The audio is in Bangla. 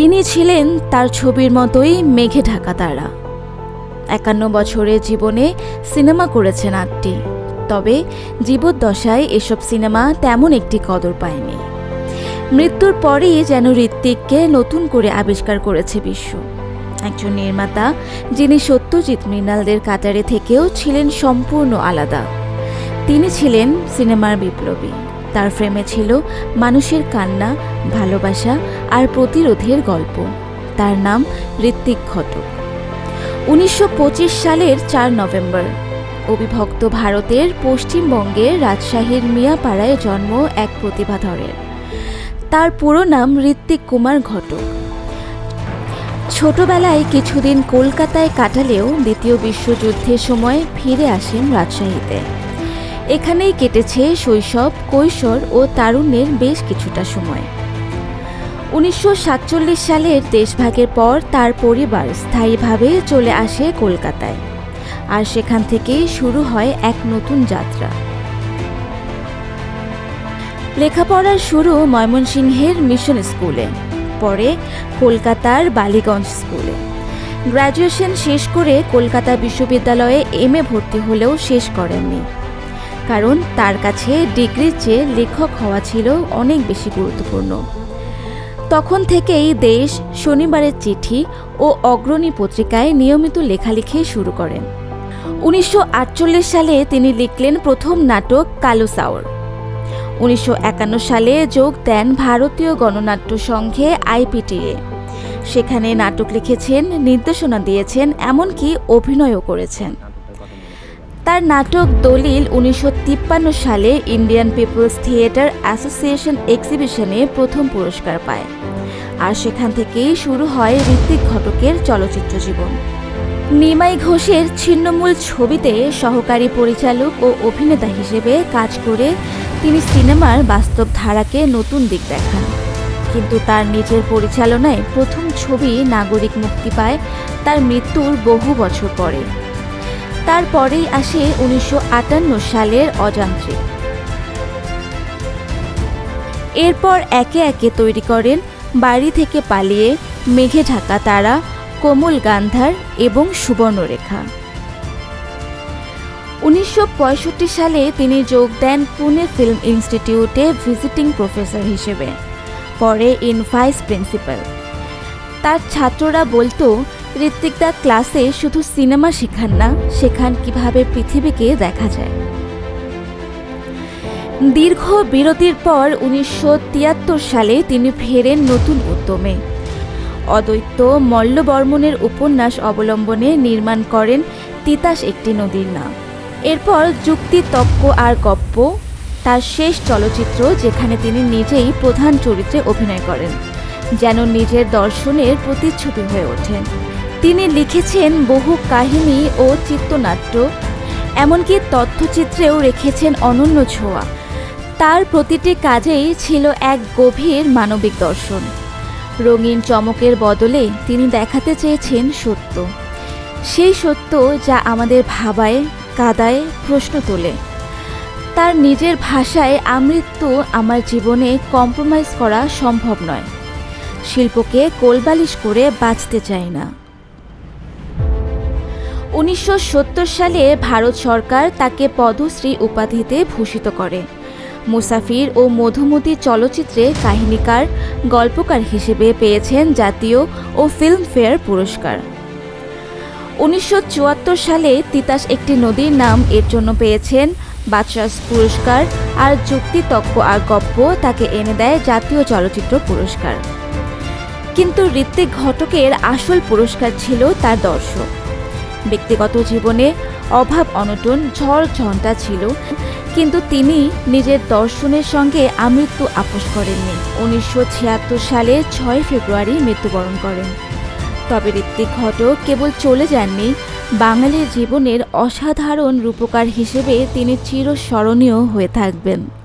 তিনি ছিলেন তার ছবির মতোই মেঘে ঢাকা তারা। একান্ন বছরের জীবনে সিনেমা করেছেন আটটি, তবে জীবদ্দশায় এসব সিনেমা তেমন একটি কদর পায়নি। মৃত্যুর পরেই যেন ঋত্বিককে নতুন করে আবিষ্কার করেছে বিশ্ব। একজন নির্মাতা, যিনি সত্যজিৎ মৃণালদের কাতারে থেকেও ছিলেন সম্পূর্ণ আলাদা। তিনি ছিলেন সিনেমার বিপ্লবী। তার ফ্রেমে ছিল মানুষের কান্না, ভালোবাসা আর প্রতিরোধের গল্প। তার নাম ঋত্বিক ঘটক। উনিশশো পঁচিশ সালের চার নভেম্বর। অবিভক্ত ভারতের পশ্চিমবঙ্গের রাজশাহীর মিয়াপাড়ায় জন্ম এক প্রতিভাধরের তার পুরো নাম ঋত্বিক কুমার ঘটক। ছোটবেলায় কিছুদিন কলকাতায় কাটালেও দ্বিতীয় বিশ্বযুদ্ধের সময় ফিরে আসেন রাজশাহীতে। এখানেই কেটেছে শৈশব, কৈশোর ও তারুণ্যের বেশ কিছুটা সময়। উনিশশো সাতচল্লিশ সালের দেশভাগের পর তার পরিবার স্থায়ীভাবে চলে আসে কলকাতায়। আর সেখান থেকেই শুরু হয় এক নতুন যাত্রা। লেখাপড়ার শুরু ময়মনসিংহের মিশন স্কুলে, পরে কলকাতার বালিগঞ্জ স্কুলে। গ্র্যাজুয়েশন শেষ করে কলকাতা বিশ্ববিদ্যালয়ে এম এ ভর্তি হলেও শেষ করেননি। কারণ তার কাছে ডিগ্রির চেয়ে লেখক হওয়া ছিল অনেক বেশি গুরুত্বপূর্ণ। তখন থেকেই দেশ শনিবারের চিঠি ও অগ্রণী পত্রিকায় নিয়মিত লেখালেখি শুরু করেন উনিশশো আটচল্লিশ সালে তিনি লিখলেন প্রথম নাটক কালো সাওর উনিশশো একান্ন সালে যোগ দেন ভারতীয় গণনাট্য সংঘে আইপিটিএ। সেখানে নাটক লিখেছেন, নির্দেশনা দিয়েছেন, এমনকি অভিনয়ও করেছেন। তার নাটক দলিল উনিশশো তিপ্পান্ন সালে ইন্ডিয়ান পিপলস থিয়েটার অ্যাসোসিয়েশন এক্সিবিশনে প্রথম পুরস্কার পায়। আর সেখান থেকেই শুরু হয় ঋত্বিক ঘটকের চলচ্চিত্র জীবন। নিমাই ঘোষের ছিন্নমূল ছবিতে সহকারী পরিচালক ও অভিনেতা হিসেবে কাজ করে তিনি সিনেমার বাস্তব ধারাকে নতুন দিক দেখান। কিন্তু তার নিজের পরিচালনায় প্রথম ছবি নাগরিক মুক্তি পায়, তার মৃত্যুর বহু বছর পরে। তারপরেই আসে উনিশশো আটান্ন সালের অযান্ত্রিক। এরপর একে একে তৈরি করেন বাড়ি থেকে পালিয়ে মেঘে ঢাকা তারা, কোমল গান্ধার এবং সুবর্ণরেখা। উনিশশো পঁয়ষট্টি সালে তিনি যোগ দেন পুনে ফিল্ম ইনস্টিটিউটে ভিজিটিং প্রফেসর হিসেবে, পরে ইন ভাইস প্রিন্সিপাল। তার ছাত্ররা বলতো ঋত্বিকদা ক্লাসে শুধু সিনেমা শেখান না, শেখান কীভাবে পৃথিবীকে দেখা যায়। দীর্ঘ বিরতির পর উনিশশো তিয়াত্তর সালে তিনি ফেরেন নতুন উদ্যমে। অদ্বৈত মল্লবর্মনের উপন্যাস অবলম্বনে নির্মাণ করেন তিতাস একটি নদীর নাম। এরপর যুক্তি, তক্ক আর গপ্প, তার শেষ চলচ্চিত্র যেখানে তিনি নিজেই প্রধান চরিত্রে অভিনয় করেন, যেন নিজের দর্শনের প্রতিচ্ছবি হয়ে ওঠেন। তিনি লিখেছেন বহু কাহিনী ও চিত্রনাট্য, এমনকি তথ্যচিত্রেও রেখেছেন অনন্য ছোঁয়া। তার প্রতিটি কাজেই ছিল এক গভীর মানবিক দর্শন। রঙিন চমকের বদলে তিনি দেখাতে চেয়েছেন সত্য। সেই সত্য যা আমাদের ভাবায়, কাদায়, প্রশ্ন তোলে। তার নিজের ভাষায় আমৃত্যু আমার জীবনে কম্প্রোমাইজ করা সম্ভব নয়। শিল্পকে কোলবালিশ করে বাঁচতে চাই না। উনিশশো সত্তর সালে ভারত সরকার তাকে পদ্মশ্রী উপাধিতে ভূষিত করে। মুসাফির ও মধুমতি চলচ্চিত্রে কাহিনীকার, গল্পকার হিসেবে পেয়েছেন জাতীয় ও ফিল্মফেয়ার পুরস্কার। উনিশশো চুয়াত্তর সালে তিতাস একটি নদীর নাম এর জন্য পেয়েছেন বাদশাস পুরস্কার আর যুক্তি তক্ক আর গপ্প তাকে এনে দেয় জাতীয় চলচ্চিত্র পুরস্কার। কিন্তু ঋত্বিক ঘটকের আসল পুরস্কার ছিল তার দর্শক। ব্যক্তিগত জীবনে অভাব অনটন, ঝড় ঝঞ্টা ছিল, কিন্তু তিনি নিজের দর্শনের সঙ্গে আমৃত্যু আপোষ করেননি। উনিশশো ছিয়াত্তর সালে ছয় ফেব্রুয়ারি মৃত্যুবরণ করেন। তবে ঋত্বিক ঘটক কেবল চলে যাননি, বাঙালির জীবনের অসাধারণ রূপকার হিসেবে তিনি চিরস্মরণীয় হয়ে থাকবেন।